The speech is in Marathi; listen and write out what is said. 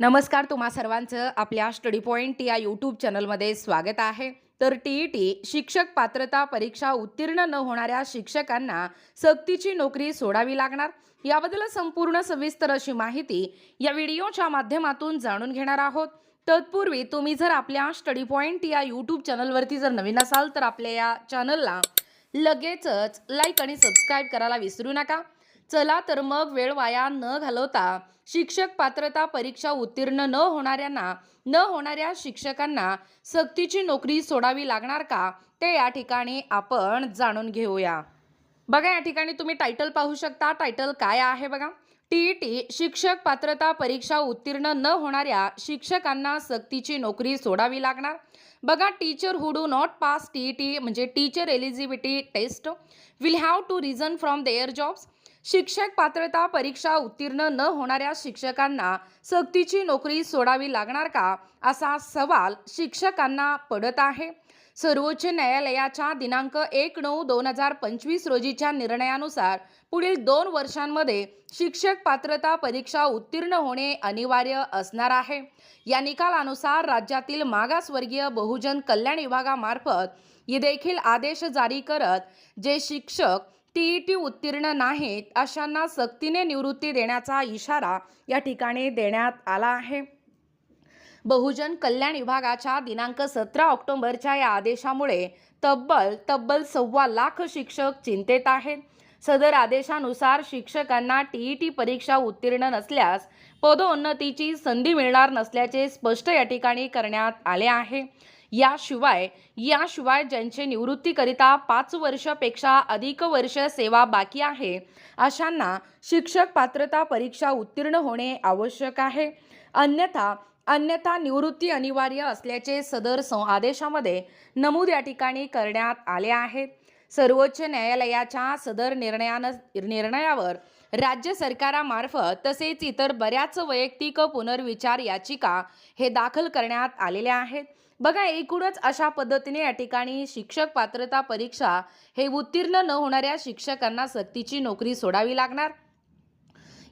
नमस्कार तुम्हा सर्वांचं आपल्या स्टडी पॉईंट या यूट्यूब चॅनलमध्ये स्वागत आहे. तर टी ई टी शिक्षक पात्रता परीक्षा उत्तीर्ण न होणाऱ्या शिक्षकांना सक्तीची नोकरी सोडावी लागणार? याबद्दल संपूर्ण सविस्तर अशी माहिती या व्हिडिओच्या माध्यमातून जाणून घेणार आहोत. तत्पूर्वी तुम्ही जर आपल्या स्टडी पॉईंट या यूट्यूब चॅनलवरती जर नवीन असाल तर आपल्या या चॅनलला लगेचच लाईक आणि सबस्क्राईब करायला विसरू नका. चला तर मग वेळ वाया न घालवता शिक्षक पात्रता परीक्षा उत्तीर्ण न होणाऱ्यांना न होणाऱ्या शिक्षकांना सक्तीची नोकरी सोडावी लागणार का? ते या ठिकाणी आपण जाणून घेऊया. बघा या ठिकाणी तुम्ही टायटल पाहू शकता. टायटल काय आहे बघा? टी टी शिक्षक पात्रता परीक्षा उत्तीर्ण न होणाऱ्या शिक्षकांना सक्तीची नोकरी सोडावी लागणार. बघा teacher who do not pass T T म्हणजे teacher eligibility test will have to resign from their jobs शिक्षक पात्रता परीक्षा उत्तीर्ण न होणाऱ्या शिक्षकांना सक्तीची नोकरी सोडावी लागणार का असा सवाल शिक्षकांना पडत आहे. सर्वोच्च न्यायालयाच्या दिनांक एक नऊ दोन हजार पंचवीस रोजीच्या निर्णयानुसार पुढील दोन वर्षांमध्ये शिक्षक पात्रता परीक्षा उत्तीर्ण होणे अनिवार्य असणार आहे. या निकालानुसार राज्यातील मागासवर्गीय बहुजन कल्याण विभागामार्फत ये देखील आदेश जारी करत जे शिक्षक टीईटी उत्तीर्ण नाहीत अशांना सक्तीने निवृत्ती देण्याचा इशारा या ठिकाणी देण्यात आला आहे. बहुजन कल्याण विभागाच्या दिनांक सतरा ऑक्टोबरच्या या आदेशामुळे तब्बल तब्बल सव्वा लाख शिक्षक चिंतेत आहेत. सदर आदेशानुसार शिक्षकांना टीईटी परीक्षा उत्तीर्ण नसल्यास पदोन्नतीची संधी मिळणार नसल्याचे स्पष्ट या ठिकाणी करण्यात आले आहे. याशिवाय याशिवाय ज्यांचे निवृत्तीकरिता पाच वर्षापेक्षा अधिक वर्ष सेवा बाकी आहे अशांना शिक्षक पात्रता परीक्षा उत्तीर्ण होणे आवश्यक आहे. अन्यथा अन्यथा निवृत्ती अनिवार्य असल्याचे सदर आदेशामध्ये नमूद या ठिकाणी करण्यात आले आहेत सर्वोच्च न्यायालयाच्या सदर निर्णयानं निर्णयावर राज्य सरकारामार्फत तसेच इतर बऱ्याच वैयक्तिक पुनर्विचार याचिका हे दाखल करण्यात आलेल्या आहेत. बघा एकूणच अशा पद्धतीने या ठिकाणी शिक्षक पात्रता परीक्षा हे उत्तीर्ण न होणाऱ्या शिक्षकांना सक्तीची नोकरी सोडावी लागणार.